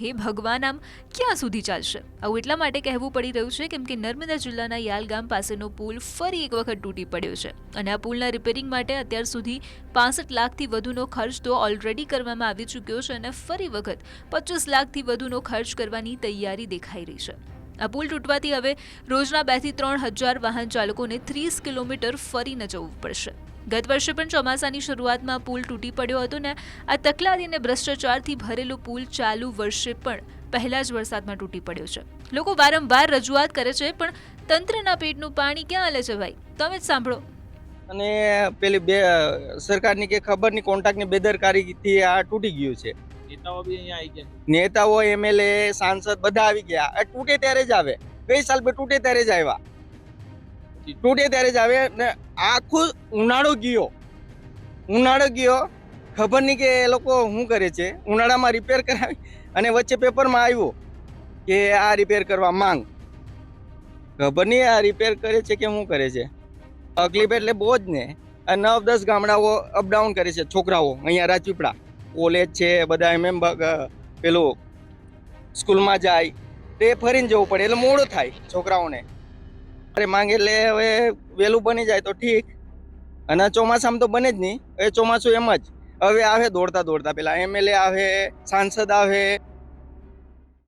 હે ભગવાન, આમ ક્યાં સુધી ચાલશે? આવું એટલા માટે કહેવું પડી રહ્યું છે, કેમ કે નર્મદા જિલ્લાના યાલગામ પાસેનો પુલ ફરી એક વખત તૂટી પડ્યો છે અને આ પુલના રિપેરિંગ માટે અત્યાર સુધી પાસઠ લાખથી વધુનો ખર્ચ તો ઓલરેડી કરવામાં આવી ચૂક્યો છે અને ફરી વખત પચીસ લાખથી વધુનો ખર્ચ કરવાની તૈયારી દેખાઈ રહી છે. આ પુલ તૂટવાથી હવે રોજના બેથી ત્રણ હજાર વાહન ચાલકોને ત્રીસ કિલોમીટર ફરીને જવું પડશે. ગત વર્ષે પણ ચોમાસાની શરૂઆતમાં પુલ તૂટી પડ્યો હતો ને આ તકલાદી અને ભ્રષ્ટાચારથી ભરેલું પુલ ચાલુ વર્ષે પણ પહેલા જ વરસાદમાં તૂટી પડ્યો છે. લોકો વારંવાર રજૂઆત કરે છે પણ તંત્રના પેટનું પાણી ક્યાં હાલે છે ભાઈ? તમે જ સાંભળો. અને પેલી બે સરકારની કે ખબરની કોન્ટ્રાક્ટની બેદરકારીથી આ તૂટી ગયું છે. નેતાઓ બી અહીંયા આવી ગયા નેતાઓ એમએલએ સાંસદ બધા આવી ગયા. આ તૂટે ત્યારે જ આવે. ગઈ સાલ બે તૂટે ત્યારે જ આવ્યા. તૂટે ત્યારે જ આવે ને આખું ઉનાળો ગયો. ઉનાળો ગયો, ખબર નહીં કે એ લોકો શું કરે છે. ઉનાળામાં રિપેર કરાવી અને વચ્ચે પેપરમાં આવ્યું કે આ રિપેર કરવા માંગ. ખબર નહીં આ રિપેર કરે છે કે શું કરે છે. તકલીફ એટલે બહુ જ ને. આ નવ દસ ગામડાઓ અપડાઉન કરે છે છોકરાઓ. અહીંયા રાજપીપળા કોલેજ છે, બધા એમ એમ પેલું સ્કૂલમાં જાય. તે ફરીને જવું પડે એટલે મોડું થાય છોકરાઓને. અરે માંગે એટલે હવે વહેલું બની જાય તો ઠીક. અને ચોમાસામાં તો બને જ નહીં, એ ચોમાસું એમ જ. હવે આવે દોડતા દોડતા પેલા એમએલએ આવે, સાંસદ આવે